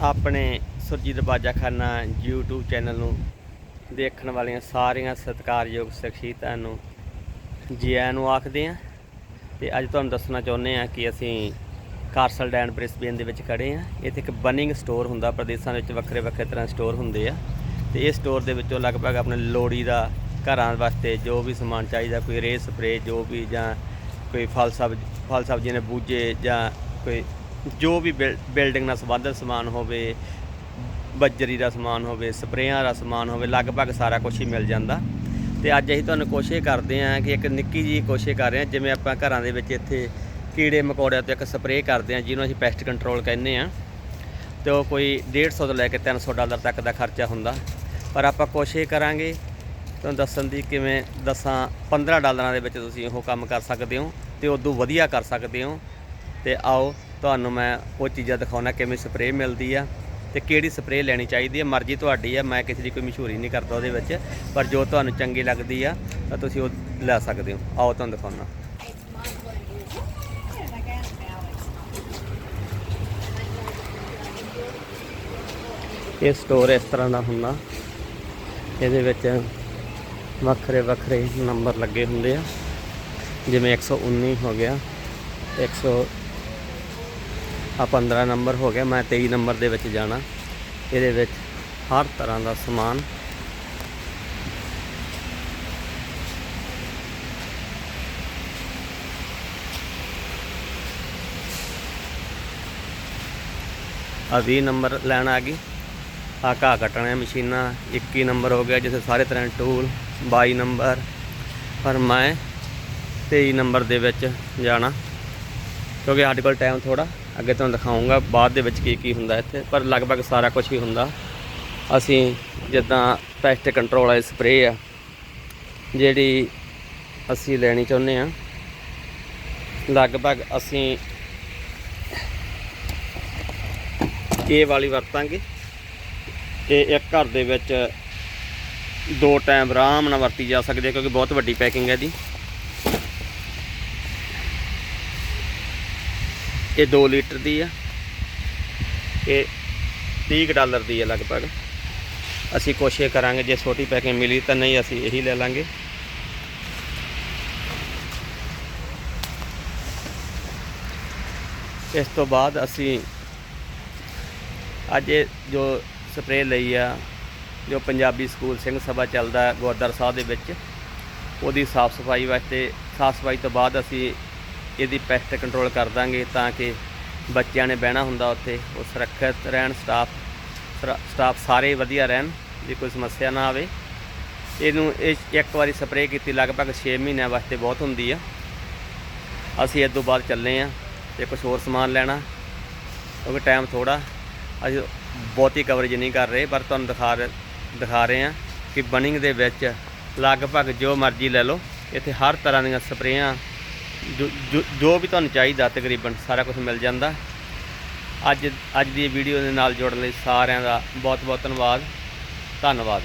ਆਪਣੇ Surjit Bajakhana YouTube channel ਨੂੰ ਦੇਖਣ ਵਾਲੀਆਂ ਸਾਰੀਆਂ ਸਤਿਕਾਰਯੋਗ ਸ਼ਖਸੀਅਤਾਂ ਨੂੰ ਜੀ ਨੂੰ ਆਖਦੇ ਹਾਂ। ਤੇ ਅੱਜ ਤੁਹਾਨੂੰ ਦੱਸਣਾ ਚਾਹੁੰਦੇ ਹਾਂ ਕਿ ਅਸੀਂ ਕਾਰਸਲ ਡੈਨ ਬ੍ਰਿਸਬੇਨ ਦੇ ਵਿੱਚ ਖੜੇ ਹਾਂ। ਇੱਥੇ ਇੱਕ ਬਨਿੰਗ ਸਟੋਰ ਹੁੰਦਾ, ਪ੍ਰਦੇਸ਼ਾਂ ਵਿੱਚ ਵੱਖਰੇ ਵੱਖਰੇ ਤਰ੍ਹਾਂ ਸਟੋਰ ਹੁੰਦੇ ਆ। ਤੇ ਇਹ ਸਟੋਰ ਦੇ ਵਿੱਚੋਂ ਲਗਭਗ ਆਪਣੇ ਲੋੜੀ ਦਾ ਘਰਾਂ ਵਾਸਤੇ ਜੋ ਵੀ ਸਮਾਨ ਚਾਹੀਦਾ, ਕੋਈ ਰੇਹ ਸਪਰੇ ਜੋ ਵੀ ਜਾਂ ਕੋਈ ਫਲ ਸਬ ਫਲ ਸਬਜ਼ੀਆਂ ਨੇ ਬੂਝੇ ਜਾਂ ਕੋਈ ਜੋ ਵੀ ਬਿਲ- ਬਿਲਡਿੰਗ ਨਾਲ ਸੰਬੰਧਿਤ ਸਮਾਨ ਹੋਵੇ, ਬੱਜਰੀ ਦਾ ਸਮਾਨ ਹੋਵੇ, ਸਪਰੇਆਂ ਦਾ ਸਮਾਨ ਹੋਵੇ, ਲਗਭਗ ਸਾਰਾ ਕੁਝ ਹੀ ਮਿਲ ਜਾਂਦਾ। ਤੇ ਅੱਜ ਅਸੀਂ ਤੁਹਾਨੂੰ ਕੋਸ਼ਿਸ਼ ਕਰਦੇ ਹਾਂ ਕਿ ਇੱਕ ਨਿੱਕੀ ਜੀ ਕੋਸ਼ਿਸ਼ ਕਰ ਰਹੇ ਹਾਂ, ਜਿਵੇਂ ਆਪਾਂ ਘਰਾਂ ਦੇ ਵਿੱਚ ਇੱਥੇ ਕੀੜੇ ਮਕੌੜਿਆਂ ਤੋਂ ਇੱਕ ਸਪਰੇਅ ਕਰਦੇ ਹਾਂ, ਜਿਹਨੂੰ ਅਸੀਂ ਪੈਸਟ ਕੰਟਰੋਲ ਕਹਿੰਦੇ ਹਾਂ। ਤੇ ਉਹ ਕੋਈ 150 ਤੋਂ ਲੈ ਕੇ 300 ਡਾਲਰ ਤੱਕ ਦਾ ਖਰਚਾ ਹੁੰਦਾ। ਪਰ ਆਪਾਂ ਕੋਸ਼ਿਸ਼ ਕਰਾਂਗੇ, ਤੁਹਾਨੂੰ ਦੱਸਣ ਦੀ ਕਿਵੇਂ ਦੱਸਾਂ 15 ਡਾਲਰਾਂ ਦੇ ਵਿੱਚ ਤੁਸੀਂ ਉਹ ਕੰਮ ਕਰ ਸਕਦੇ ਹੋ, ਤੇ ਉਦੋਂ ਵਧੀਆ ਕਰ ਸਕਦੇ ਹੋ। ਤੇ ਆਓ ਤੁਹਾਨੂੰ ਮੈਂ ਉਹ ਚੀਜ਼ਾਂ ਦਿਖਾਉਣਾ ਕਿਵੇਂ ਸਪਰੇਅ ਮਿਲਦੀ ਆ ਤੇ ਕਿਹੜੀ ਸਪਰੇਅ ਲੈਣੀ ਚਾਹੀਦੀ ਹੈ ਮਰਜ਼ੀ ਤੁਹਾਡੀ ਆ, ਮੈਂ ਕਿਸੇ ਦੀ ਕੋਈ ਮਸ਼ਹੂਰੀ ਨਹੀਂ ਕਰਦਾ ਉਹਦੇ ਵਿੱਚ, ਪਰ ਜੋ ਤੁਹਾਨੂੰ ਚੰਗੀ ਲੱਗਦੀ ਆ, ਤਾਂ ਤੁਸੀਂ ਉਹ ਲੈ ਸਕਦੇ ਹੋ। ਆਓ ਤੁਹਾਨੂੰ ਦਿਖਾਉਣਾ। ਇਹ ਸਟੋਰ ਇਸ ਤਰ੍ਹਾਂ ਦਾ ਹੁੰਦਾ। ਇਹਦੇ ਵਿੱਚ ਵੱਖਰੇ ਵੱਖਰੇ ਨੰਬਰ ਲੱਗੇ ਹੁੰਦੇ ਆ। ਜਿਵੇਂ 119 ਹੋ ਗਿਆ 100 ਆ 15 ਨੰਬਰ ਹੋ ਗਿਆ, ਮੈਂ 23 ਨੰਬਰ ਦੇ ਵਿੱਚ ਜਾਣਾ। ਇਹਦੇ ਵਿੱਚ ਹਰ ਤਰ੍ਹਾਂ ਦਾ ਸਮਾਨ। ਆ 20 ਨੰਬਰ ਲੈਣ ਆ ਗਈ। ਆ ਘਾਹ ਕੱਟਣੇ ਮਸ਼ੀਨਾਂ 21 ਨੰਬਰ ਹੋ ਗਿਆ, ਜਿੱਥੇ ਸਾਰੇ ਤਰ੍ਹਾਂ ਦੇ ਟੂਲ 22 ਨੰਬਰ। ਪਰ ਮੈਂ 23 ਨੰਬਰ ਦੇ ਵਿੱਚ ਜਾਣਾ, ਕਿਉਂਕਿ ਸਾਡੇ ਕੋਲ ਟਾਈਮ ਥੋੜਾ ਅੱਗੇ ਤੁਹਾਨੂੰ ਦਿਖਾਉਂਗਾ ਬਾਅਦ ਦੇ ਵਿੱਚ ਕੀ ਕੀ ਹੁੰਦਾ ਇੱਥੇ, ਪਰ ਲਗਭਗ ਸਾਰਾ ਕੁਝ ਹੀ ਹੁੰਦਾ। ਅਸੀਂ ਜਿੱਦਾਂ ਪੈਸਟ ਕੰਟਰੋਲ ਵਾਲੀ ਸਪਰੇਅ ਆ, ਜਿਹੜੀ ਅਸੀਂ ਲੈਣੀ ਚਾਹੁੰਦੇ ਆ। ਲਗਭਗ ਅਸੀਂ ਇਹ ਵਾਲੀ ਵਰਤਾਂਗੇ। ਇਹ ਇੱਕ ਘਰ ਦੇ ਵਿੱਚ ਦੋ ਟਾਈਮ ਆਰਾਮ ਨਾਲ ਵਰਤੀ ਜਾ ਸਕਦੀ ਹੈ, ਕਿਉਂਕਿ ਬਹੁਤ ਵੱਡੀ ਪੈਕਿੰਗ ਹੈ ਇਹਦੀ। ਇਹ 2 ਲੀਟਰ ਦੀ ਆ। ਇਹ 30 ਕੁ ਡਾਲਰ ਦੀ ਆ ਲਗਭਗ। ਅਸੀਂ ਕੋਸ਼ਿਸ਼ ਕਰਾਂਗੇ ਜੇ ਛੋਟੀ ਪੈਕਿੰਗ ਮਿਲੀ ਤਾਂ ਨਹੀਂ ਅਸੀਂ ਇਹੀ ਲੈ ਲਾਂਗੇ। ਇਸ ਤੋਂ ਬਾਅਦ ਅਸੀਂ ਅੱਜ ਇਹ ਜੋ ਸਪਰੇਅ ਲਈ ਆ, ਜੋ ਪੰਜਾਬੀ ਸਕੂਲ ਸਿੰਘ ਸਭਾ ਚੱਲਦਾ ਗੁਰਦੁਆਰਾ ਸਾਹਿਬ ਦੇ ਵਿੱਚ, ਉਹਦੀ ਸਾਫ਼ ਸਫ਼ਾਈ ਵਾਸਤੇ, ਸਾਫ਼ ਸਫ਼ਾਈ ਤੋਂ ਬਾਅਦ ਅਸੀਂ ਇਹਦੀ ਪੈਸਟ ਕੰਟਰੋਲ ਕਰ ਦਾਂਗੇ ਤਾਂ ਕਿ ਬੱਚਿਆਂ ਨੇ ਬਹਿਣਾ ਹੁੰਦਾ ਉੱਥੇ, ਉਹ ਸੁਰੱਖਿਅਤ ਰਹਿਣ ਸਟਾਫ ਸਟਾਫ ਸਾਰੇ ਵਧੀਆ ਰਹਿਣ, ਜੇ ਕੋਈ ਸਮੱਸਿਆ ਨਾ ਆਵੇ। ਇਹਨੂੰ ਇਹ ਇੱਕ ਵਾਰੀ ਸਪਰੇਅ ਕੀਤੀ, ਲਗਭਗ 6 ਮਹੀਨਿਆਂ ਵਾਸਤੇ ਬਹੁਤ ਹੁੰਦੀ ਆ। ਅਸੀਂ ਇਸ ਤੋਂ ਬਾਅਦ ਚੱਲੇ ਆ ਤੇ ਕੁਝ ਹੋਰ ਸਮਾਨ ਲੈਣਾ, ਕਿਉਂਕਿ ਟਾਈਮ ਥੋੜਾ ਅਸੀਂ ਬਹੁਤੀ ਕਵਰੇਜ ਨਹੀਂ ਕਰ ਰਹੇ, ਪਰ ਤੁਹਾਨੂੰ ਦਿਖਾ ਰਹੇ ਦਿਖਾ ਰਹੇ ਹਾਂ ਕਿ ਬਨਿੰਗ ਦੇ ਵਿੱਚ ਲਗਭਗ ਜੋ ਮਰਜ਼ੀ ਲੈ ਲਓ, ਇੱਥੇ ਹਰ ਤਰ੍ਹਾਂ ਦੀਆਂ ਸਪਰੇਆਂ ਜੋ ਵੀ ਤੁਹਾਨੂੰ ਚਾਹੀਦਾ ਤਕਰੀਬਨ ਸਾਰਾ ਕੁਝ ਮਿਲ ਜਾਂਦਾ। ਅੱਜ ਅੱਜ ਦੀ ਵੀਡੀਓ ਦੇ ਨਾਲ ਜੁੜਨ ਲਈ ਸਾਰਿਆਂ ਦਾ ਬਹੁਤ ਬਹੁਤ ਧੰਨਵਾਦ। ਧੰਨਵਾਦ।